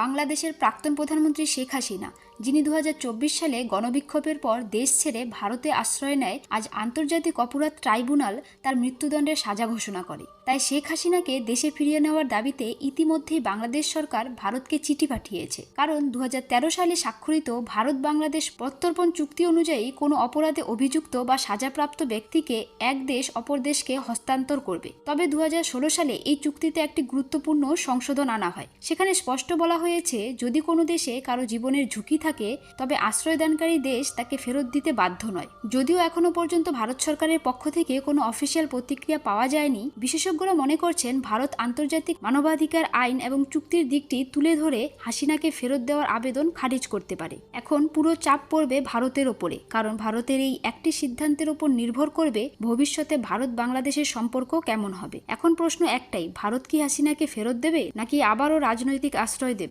বাংলাদেশের প্রাক্তন প্রধানমন্ত্রী শেখ হাসিনা, যিনি দু হাজার চব্বিশ সালে গণবিক্ষোভের পর দেশ ছেড়ে ভারতে আশ্রয় নেয়, আজ আন্তর্জাতিক অপরাধ ট্রাইব্যুনাল তার মৃত্যুদণ্ডের সাজা ঘোষণা করে। তাই শেখ হাসিনাকে দেশে ফিরিয়ে নেওয়ার দাবিতে ইতিমধ্যেই বাংলাদেশ সরকার ভারতকে চিঠি পাঠিয়েছে। কারণ দু হাজার তেরো সালে স্বাক্ষরিত ভারত বাংলাদেশ প্রত্যর্পণ চুক্তি অনুযায়ী কোনো অপরাধে অভিযুক্ত বা সাজাপ্রাপ্ত ব্যক্তিকে এক দেশ অপর দেশকে হস্তান্তর করবে। তবে দু হাজার ষোলো সালে এই চুক্তিতে একটি গুরুত্বপূর্ণ সংশোধন আনা হয়। সেখানে স্পষ্ট বলা হয়েছে, যদি কোনো দেশে কারও জীবনের ঝুঁকি থাকে, তবে আশ্রয়দানকারী দেশ তাকে ফেরত দিতে বাধ্য নয়। যদিও এখনও পর্যন্ত ভারত সরকারের পক্ষ থেকে কোনো অফিসিয়াল প্রতিক্রিয়া পাওয়া যায়নি, বিশেষজ্ঞরা মনে করছেন ভারত আন্তর্জাতিক মানবাধিকার আইন এবং চুক্তির দিকটি তুলে ধরে হাসিনাকে ফেরত দেওয়ার আবেদন খারিজ করতে পারে। এখন পুরো চাপ পড়বে ভারতের ওপরে, কারণ ভারতের এই একটি সিদ্ধান্তের ওপর নির্ভর করবে ভবিষ্যতে ভারত বাংলাদেশের সম্পর্ক কেমন হবে। এখন প্রশ্ন একটাই, ভারত কি হাসিনাকে ফেরত দেবে, নাকি আবারও রাজনৈতিক আশ্রয় দেবে?